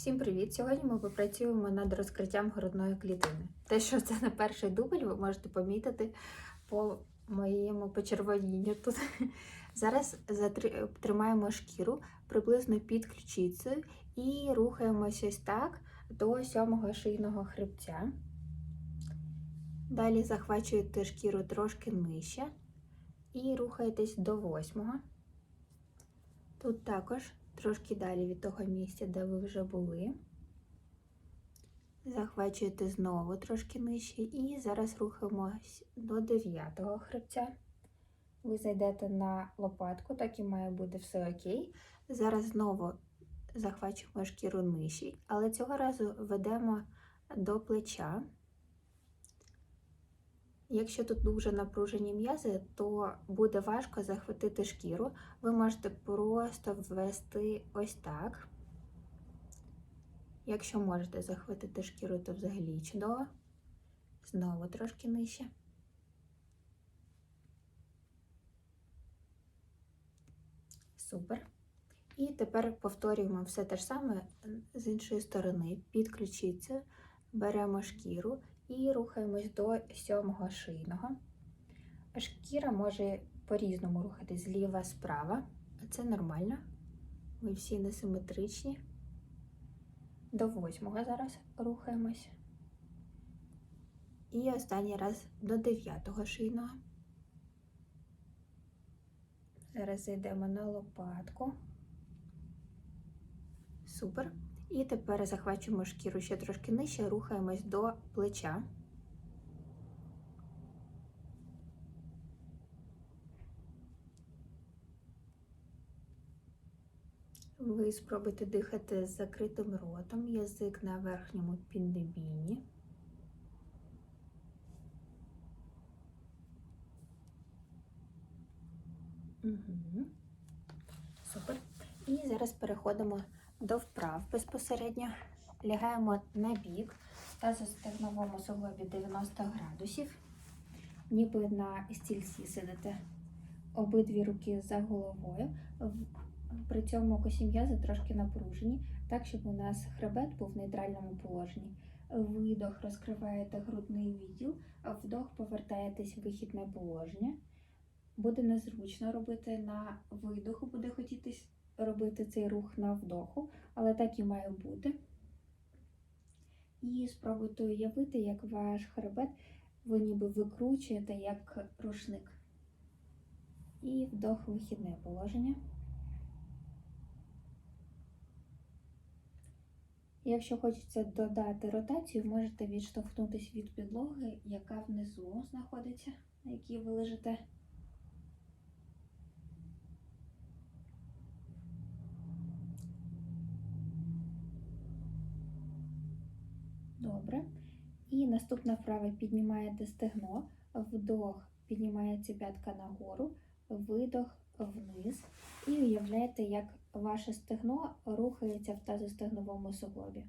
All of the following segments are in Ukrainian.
Всім привіт! Сьогодні ми попрацюємо над розкриттям грудної клітини. Те, що це не перший дубль, ви можете помітити по моєму почервонінню тут. Зараз тримаємо шкіру приблизно під ключицею і рухаємося ось так до сьомого шийного хребця. Далі захвачуєте шкіру трошки нижче і рухаєтесь до восьмого. Тут також трошки далі від того місця, де ви вже були. Захвачуєте знову трошки нижче і зараз рухаємось до дев'ятого хребця. Ви зайдете на лопатку, так і має бути все окей. Зараз знову захвачуємо шкіру нижче, але цього разу ведемо до плеча. Якщо тут дуже напружені м'язи, то буде важко захватити шкіру. Ви можете просто ввести ось так. Якщо можете захватити шкіру, то взагалі чудово. Знову трошки нижче. Супер. І тепер повторюємо все те ж саме з іншої сторони. Під ключицею беремо шкіру і рухаємось до сьомого шийного. Шкіра може по-різному рухатись зліва справа. Це нормально. Ми всі несиметричні. До восьмого зараз рухаємось. І останній раз до дев'ятого шийного. Зараз зайдемо на лопатку. Супер. І тепер захвачуємо шкіру ще трошки нижче, рухаємось до плеча. Ви спробуйте дихати з закритим ротом, язик на верхньому піднебінні. Угу. Супер. І зараз переходимо до вправ безпосередньо. Лягаємо на бік та застегновому суглобі 90 градусів, ніби на стільці сидите. Обидві руки за головою. При цьому косі м'язи трошки напружені, так, щоб у нас хребет був в нейтральному положенні. Видох розкриваєте грудний відділ, вдох повертаєтесь в вихідне положення. Буде незручно робити на видоху, буде хотітись робити цей рух на вдоху, але так і має бути. І спробуйте уявити, як ваш хребет ви ніби викручуєте як рушник. І вдох вихідне положення. Якщо хочеться додати ротацію, можете відштовхнутися від підлоги, яка внизу знаходиться, на якій ви лежите. Добре. І наступна вправа піднімаєте стегно, вдох, піднімається п'ятка нагору, видох вниз. І уявляєте, як ваше стегно рухається в тазостегновому суглобі.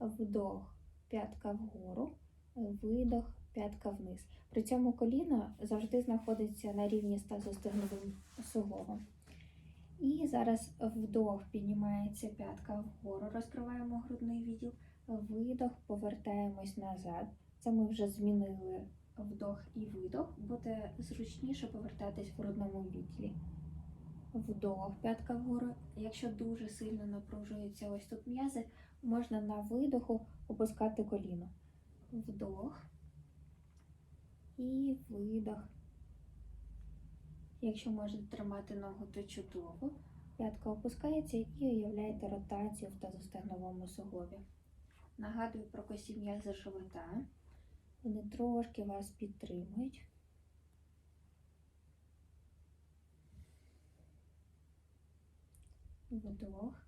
Вдох, п'ятка вгору, видох, п'ятка вниз. При цьому коліно завжди знаходиться на рівні з тазостегновим суглобом. І зараз вдох піднімається п'ятка вгору, розкриваємо грудний відділ. Видох, повертаємось назад. Це ми вже змінили вдох і видох. Буде зручніше повертатись в грудному відділі. Вдох, п'ятка вгору. Якщо дуже сильно напружуються ось тут м'язи, можна на видоху опускати коліно. Вдох і видох. Якщо можете тримати ногу, то чудово. П'ятка опускається і уявляєте ротацію в тазостегновому суглобі. Нагадую про косі м'язи живота. Вони трошки вас підтримують. Вдох.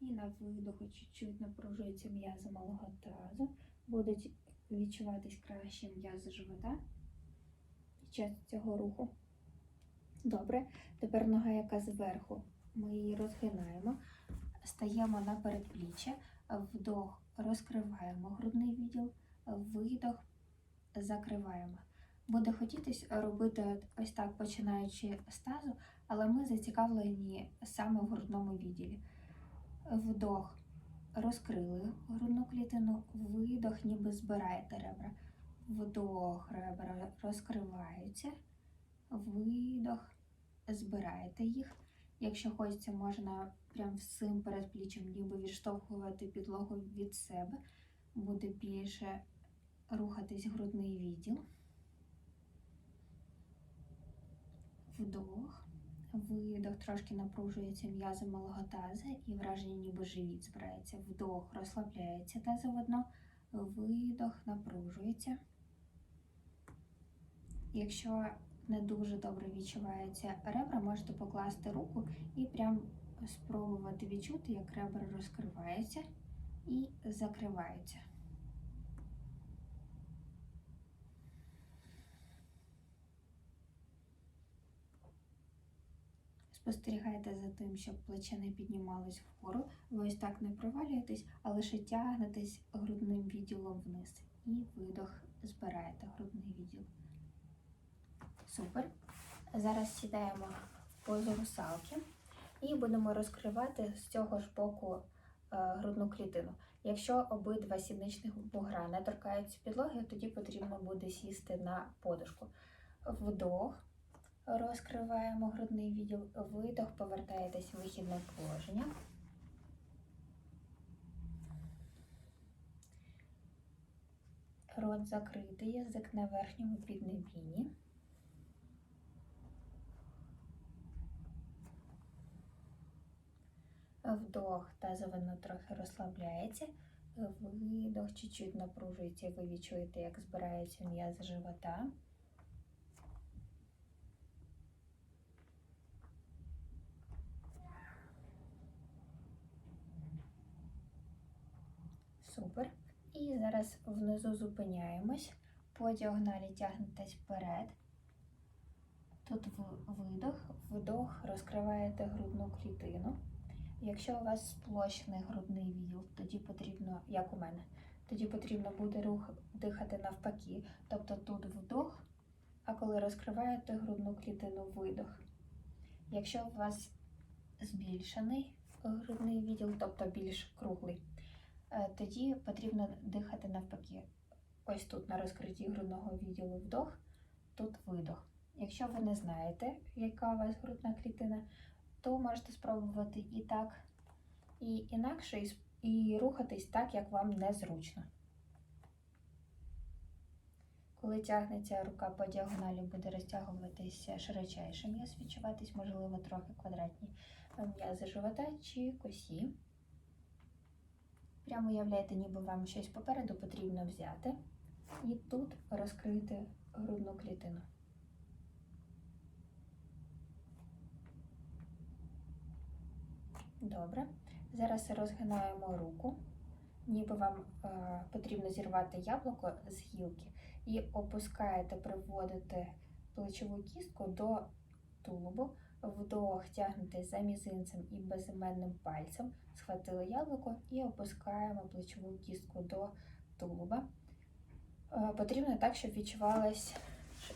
І на видоху чуть-чуть напружуються м'язи малого тазу. Будуть відчуватись краще м'язи живота під час цього руху. Добре. Тепер нога, яка зверху. Ми її розгинаємо, стаємо на передпліччя, вдох, розкриваємо грудний відділ, видох, закриваємо. Буде хотітись робити ось так, починаючи з тазу, але ми зацікавлені саме в грудному відділі. Вдох, розкрили грудну клітину, видох, ніби збираєте ребра. Вдох, ребра розкриваються, видох, збираєте їх. Якщо хочеться, можна прям всім передпліччям ніби відштовхувати підлогу від себе, буде більше рухатись грудний відділ. Вдох, видох, трошки напружується м'язи малого таза і враження, ніби живіт збирається. Вдох, розслабляється тазовидно, видох, напружується. Якщо не дуже добре відчуваються ребра, можете покласти руку і прям спробувати відчути, як ребра розкриваються і закриваються. Спостерігайте за тим, щоб плече не піднімалось вгору. Ви ось так не провалюєтесь, а лише тягнетесь грудним відділом вниз. І видох збираєте грудний відділ. Супер. Зараз сідаємо в позу русалки і будемо розкривати з цього ж боку е, грудну клітину. Якщо обидва сідничних бугра не торкаються підлоги, тоді потрібно буде сісти на подушку. Вдох, розкриваємо грудний відділ, видох, повертаєтесь в вихідне положення. Рот закритий, язик на верхньому піднебінні. Вдох, тазовидно трохи розслабляється. Видох чуть-чуть напружується, ви відчуєте, як збирається м'яз живота. Супер. І зараз внизу зупиняємось. По діагоналі тягнетесь вперед. Тут видох, вдох, розкриваєте грудну клітину. Якщо у вас сплощений грудний відділ, тоді потрібно, як у мене, тоді потрібно буде рух дихати навпаки. Тобто тут вдох, а коли розкриваєте грудну клітину, видох. Якщо у вас збільшений грудний відділ, тобто більш круглий, е, тоді потрібно дихати навпаки. Ось тут на розкритті грудного відділу вдох, тут видох. Якщо ви не знаєте, яка у вас грудна клітина, то можете спробувати і так, і інакше, і, рухатись так, як вам незручно. Коли тягнеться рука по діагоналі, буде розтягуватися широчайший м'яз, відчуватись, можливо, трохи квадратні м'язи живота чи косі. Прямо уявляєте, ніби вам щось попереду потрібно взяти і тут розкрити грудну клітину. Добре. Зараз розгинаємо руку, ніби вам е, потрібно зірвати яблуко з гілки і опускаєте, приводите плечову кістку до тулубу, вдох тягнете за мізинцем і безіменним пальцем, схватили яблуко і опускаємо плечову кістку до тулуба. Е, потрібно так, щоб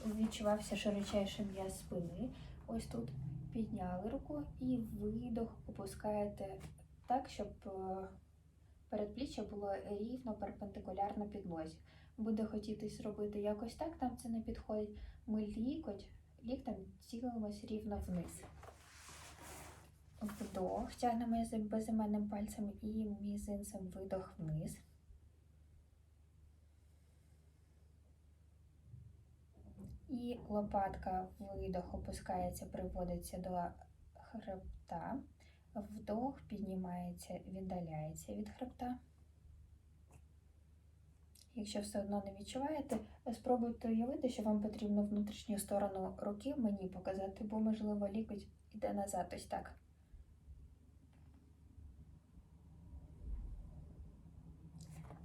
відчувався широчайший м'яз спини. Ось тут підняли руку і видох опускаєте так, щоб е, передпліччя було рівно перпендикулярно підлозі. Буде хотітись зробити якось так, там це не підходить. Ми лікоть, ліктем цілимось рівно вниз. Вдох, тягнемо безіменним пальцем і мізинцем видох вниз. І лопатка видох опускається, приводиться до хребта. Вдох піднімається, віддаляється від хребта. Якщо все одно не відчуваєте, спробуйте уявити, що вам потрібно внутрішню сторону руки мені показати, бо, можливо, лікоть іде назад ось так.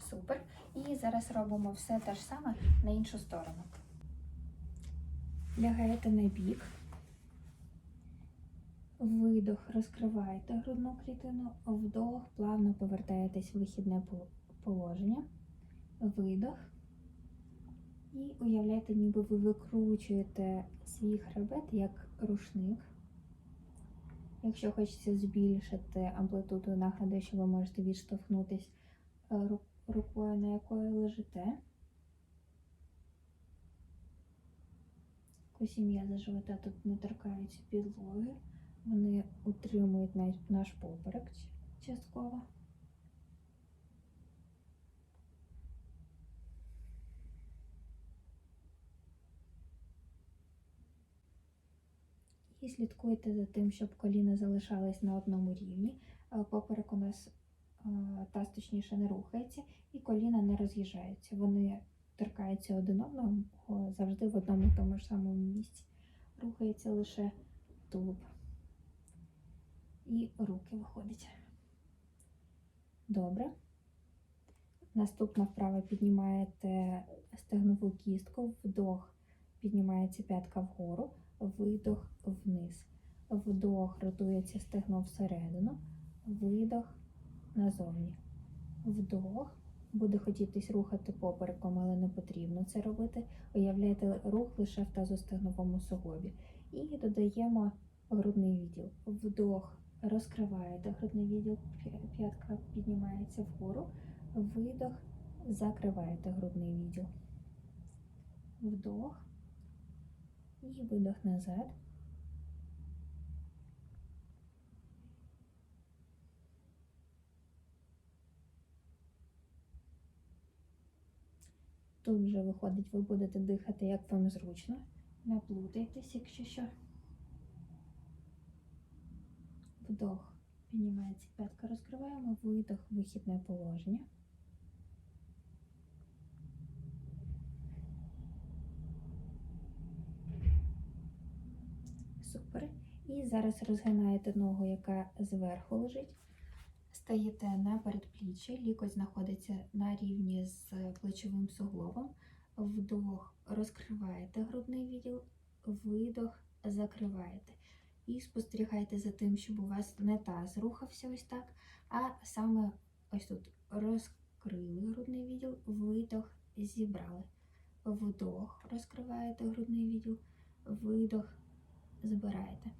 Супер. І зараз робимо все те ж саме на іншу сторону. Лягаєте на бік. Видох, розкриваєте грудну клітину, вдох, плавно повертаєтесь в вихідне положення, видох. І уявляєте, ніби ви викручуєте свій хребет як рушник. Якщо хочеться збільшити амплитуду нагадую, ви можете відштовхнутись е, рукою, на якої лежите. Косі м'язи живота тут не торкаються підлоги. Вони утримують наш, наш поперек частково. І слідкуйте за тим, щоб коліна залишались на одному рівні. Е, Поперек у нас е, таз точніше не рухається, і коліна не роз'їжджаються. Вони торкаються один одного завжди в одному тому ж самому місці. Рухається лише тулуб. І руки виходять. Добре. Наступна вправа піднімаєте стегнову кістку, вдох, піднімається п'ятка вгору, видох вниз. Вдох ротується стегно всередину, видох назовні. Вдох. Буде хотітись рухати попереком, але не потрібно це робити. Уявляєте рух лише в тазостегновому суглобі. І додаємо грудний відділ. Вдох, розкриваєте грудний відділ, п'ятка піднімається вгору. Видох, закриваєте грудний відділ. Вдох і видох назад. Тут вже виходить, ви будете дихати, як вам зручно. Не плутайтесь, якщо що. Вдох. Піднімається п'ятка, розкриваємо, видох, вихідне положення. Супер. І зараз розгинаєте ногу, яка зверху лежить. Стаєте на передпліччя, лікоть знаходиться на рівні з плечовим суглобом. Вдох, розкриваєте грудний відділ, видох, закриваєте. І спостерігайте за тим, щоб у вас не таз рухався ось так, а саме ось тут розкрили грудний відділ, видох, зібрали. Вдох, розкриваєте грудний відділ, видох, збираєте.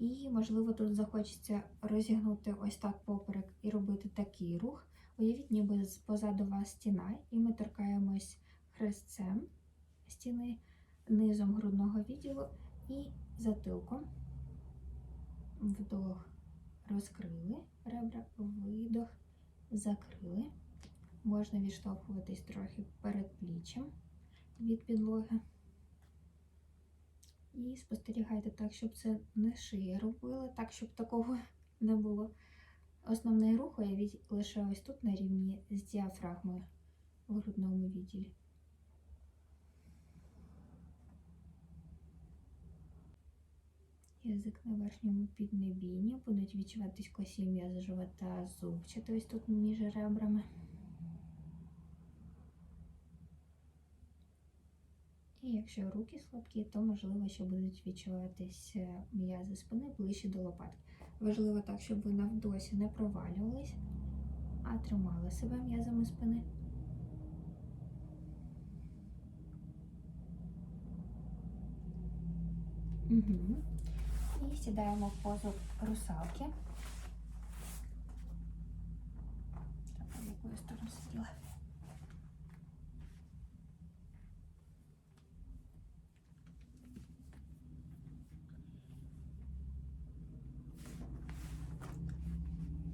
І, можливо, тут захочеться розігнути ось так поперек і робити такий рух. Уявіть, ніби позаду вас стіна, і ми торкаємось хрестцем стіни, низом грудного відділу і затилком. Вдох, розкрили ребра, видох, закрили. Можна відштовхуватись трохи перед пліччям від підлоги. І спостерігайте так, щоб це не шия робила, так, щоб такого не було. Основний рух уявіть лише ось тут на рівні з діафрагмою в грудному відділі. Язик на верхньому піднебінні. Будуть відчуватись косі м'язи живота зубчати ось тут між ребрами. І якщо руки слабкі, то можливо, що будуть відчуватись е, м'язи спини ближче до лопатки. Важливо так, щоб ви навдосі не провалювались, а тримали себе м'язами спини. Угу. І сідаємо в позу русалки. Так, в якою сторону сиділа?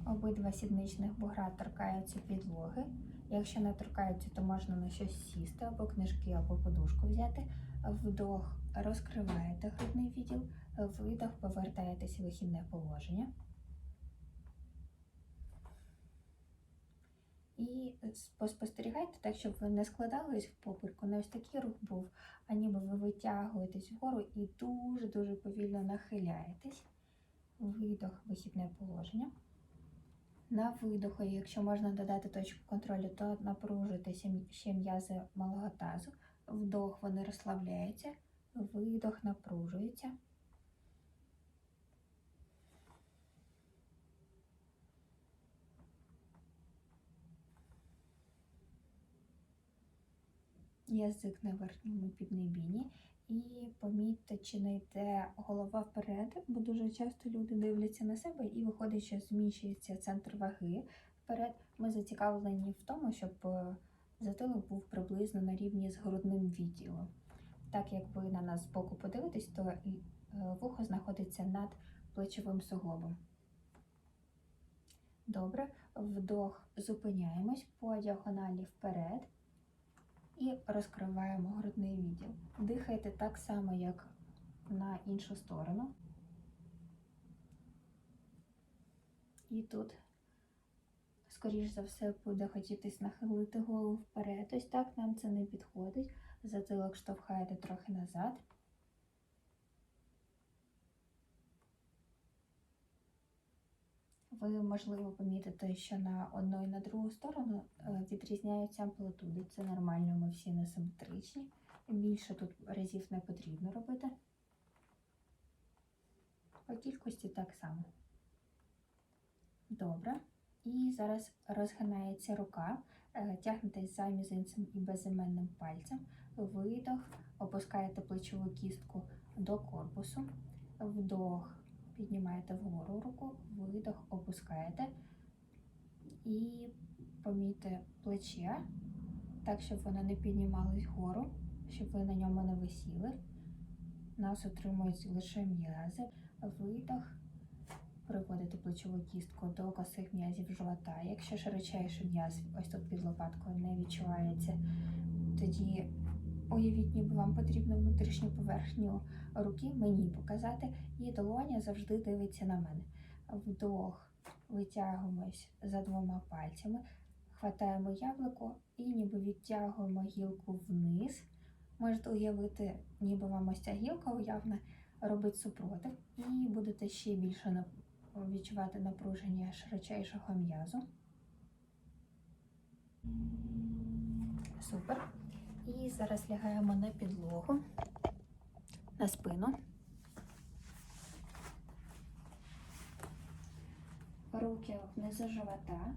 Обидва сідничних бугра торкаються підлоги. Якщо не торкаються, то можна на щось сісти, або книжки, або подушку взяти. Вдох розкриваєте грудний відділ, видох, повертаєтесь в вихідне положення. І поспостерігайте так, щоб ви не складались в попереку. Не ось такий рух був, а ніби ви витягуєтесь вгору і дуже-дуже повільно нахиляєтесь. Видох, вихідне положення. На видоху, якщо можна додати точку контролю, то напружуйте ще м'язи малого тазу. Вдох, вони розслабляються, видох напружується. Язик на верхньому піднебінні. І помітьте, чи не йде голова вперед, бо дуже часто люди дивляться на себе і виходить, що зміщується центр ваги вперед. Ми зацікавлені в тому, щоб е, затилок був приблизно на рівні з грудним відділом. Так як ви на нас збоку подивитесь, то е, вухо знаходиться над плечовим суглобом. Добре, вдох, зупиняємось по діагоналі вперед і розкриваємо грудний відділ. Дихайте так само, як на іншу сторону. І тут, скоріш за все, буде хотітись нахилити голову вперед. Ось так нам це не підходить. Затилок штовхаєте трохи назад. Ви, можливо, помітите, що на одну і на другу сторону е, відрізняються амплитуди. Це нормально, ми всі несиметричні. Більше тут разів не потрібно робити. По кількості так само. Добре. І зараз розгинається рука, Е, тягнетесь за мізинцем і безіменним пальцем. Видох, опускаєте плечову кістку до корпусу. Вдох, піднімаєте вгору руку, видох, опускаєте. І помійте плече, так, щоб воно не піднімалось вгору, щоб ви на ньому не висіли. Нас утримують лише м'язи. Видох. Приводите плечову кістку до косих м'язів живота. Якщо широчайший м'яз, ось тут під лопаткою не відчувається, тоді уявіть, ніби вам потрібно внутрішню поверхню руки мені показати, і долоня завжди дивиться на мене. Вдох, витягуємось за двома пальцями, хватаємо яблуко і ніби відтягуємо гілку вниз. Можете уявити, ніби вам ось ця гілка уявна робить супротив, і будете ще більше відчувати напруження широчайшого м'язу. Супер. І зараз лягаємо на підлогу, на спину. Руки внизу живота,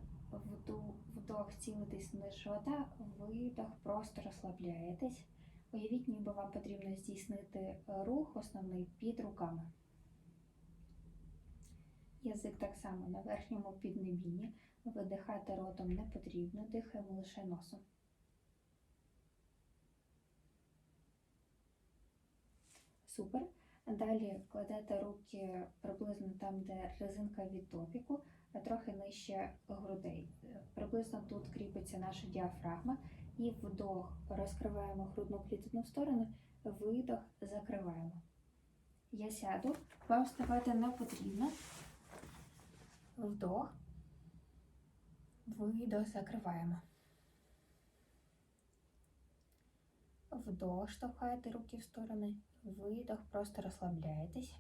вдох цілитись вниз живота, видох, просто розслабляєтесь. Уявіть, ніби вам потрібно здійснити рух основний під руками. Язик так само на верхньому піднебінні. Видихати ротом не потрібно, дихаємо лише носом. Супер. Далі кладете руки приблизно там, де резинка від топіку, а трохи нижче грудей. Приблизно тут кріпиться наша діафрагма. І вдох розкриваємо грудну клітину в сторону, видох закриваємо. Я сяду, вам вставати не потрібно. Вдох, видох закриваємо. Вдох, штовхаєте руки в сторони, видох, просто розслабляєтесь.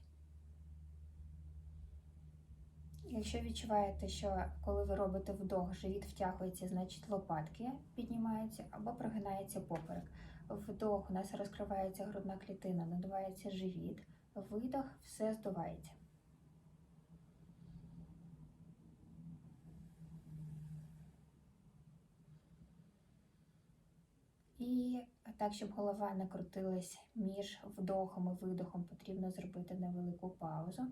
Якщо відчуваєте, що коли ви робите вдох, живіт втягується, значить лопатки піднімаються або прогинається поперек. Вдох у нас розкривається грудна клітина, надувається живіт, видох, все здувається. І так, щоб голова не крутилась між вдохом і видохом, потрібно зробити невелику паузу.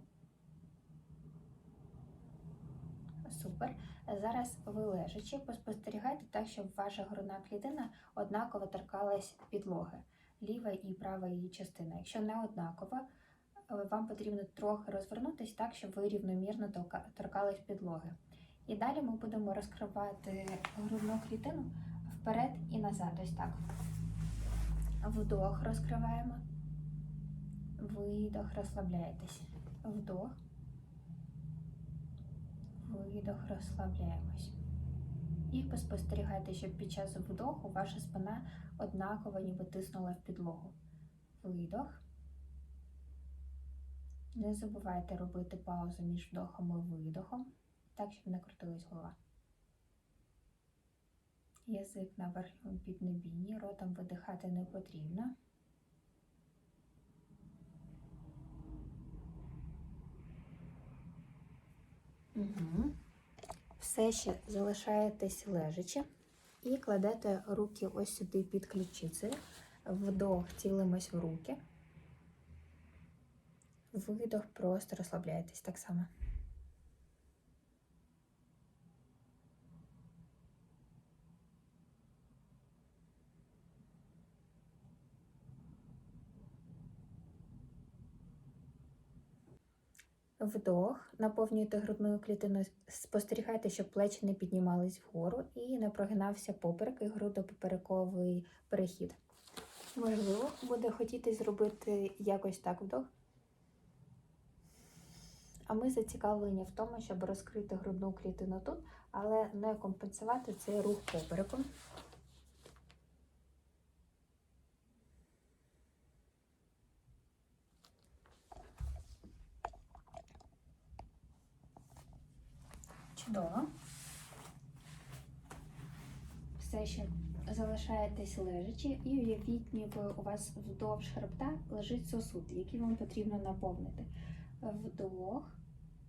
Супер. Зараз ви лежачи, поспостерігайте так, щоб ваша грудна клітина однаково торкалась підлоги, ліва і права її частина. Якщо не однаково, е, вам потрібно трохи розвернутися так, щоб ви рівномірно торкались підлоги. І далі ми будемо розкривати грудну клітину вперед і назад. Ось так. Вдох розкриваємо. Видох, розслабляєтесь. Вдох. Видох, розслабляємось. І поспостерігайте, щоб під час вдоху ваша спина однаково ніби тиснула в підлогу. Видох. Не забувайте робити паузу між вдохом і видохом, так, щоб не крутилась голова. Язик на верхньому піднебінні, ротом видихати не потрібно. Угу. Все ще залишаєтесь лежачи. І кладете руки ось сюди під ключиці. Вдох, цілимось в руки. Видох, просто розслабляєтесь так само. Вдох, наповнюйте грудною клітиною, спостерігайте, щоб плечі не піднімались вгору і не прогинався поперек і грудопоперековий перехід. Можливо, буде хотіти зробити якось так вдох. А ми зацікавлені в тому, щоб розкрити грудну клітину тут, але не компенсувати цей рух попереком. Чудово. Все ще залишаєтесь лежачи і уявіть, ніби у вас вздовж хребта лежить сосуд, який вам потрібно наповнити. Вдох,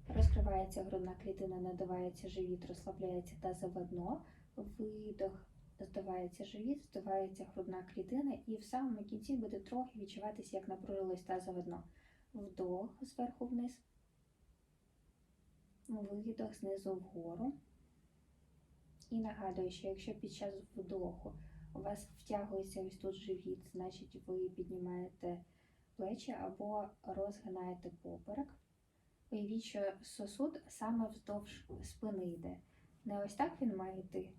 розкривається грудна клітина, надувається живіт, розслабляється тазове дно. Видох, здувається живіт, здувається грудна клітина, і в самому кінці буде трохи відчуватися, як напружилось тазове дно. Вдох зверху вниз. Видох знизу вгору. І нагадую, що якщо під час вдоху у вас втягується ось тут живіт, значить ви піднімаєте плечі або розгинаєте поперек. Уявіть, що сосуд саме вздовж спини йде. Не ось так він має йти,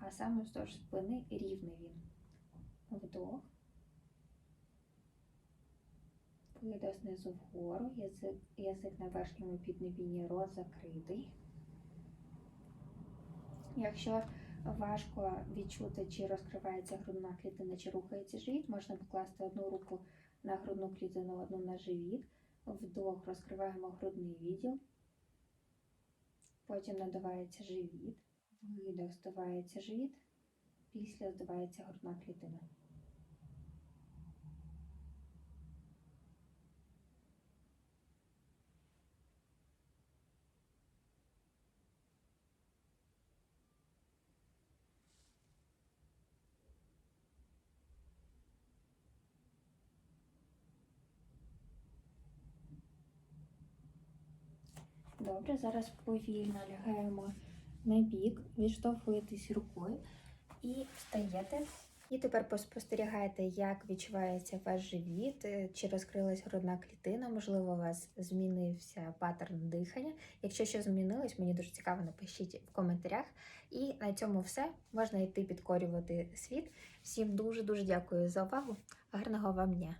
а саме вздовж спини рівний він. Вдох. Видох знизу вгору, язик, язик на верхньому піднебінні роззакритий. Якщо важко відчути, чи розкривається грудна клітина, чи рухається живіт, можна покласти одну руку на грудну клітину, одну на живіт. Вдох розкриваємо грудний відділ, потім надувається живіт, видох здувається живіт, після здувається грудна клітина. Добре, зараз повільно лягаємо на бік, відштовхуєтесь рукою і встаєте. І тепер поспостерігайте, як відчувається ваш живіт, е, чи розкрилась грудна клітина, можливо, у вас змінився паттерн дихання. Якщо щось змінилось, мені дуже цікаво, напишіть в коментарях. І на цьому все. Можна йти підкорювати світ. Всім дуже-дуже дякую за увагу. Гарного вам дня!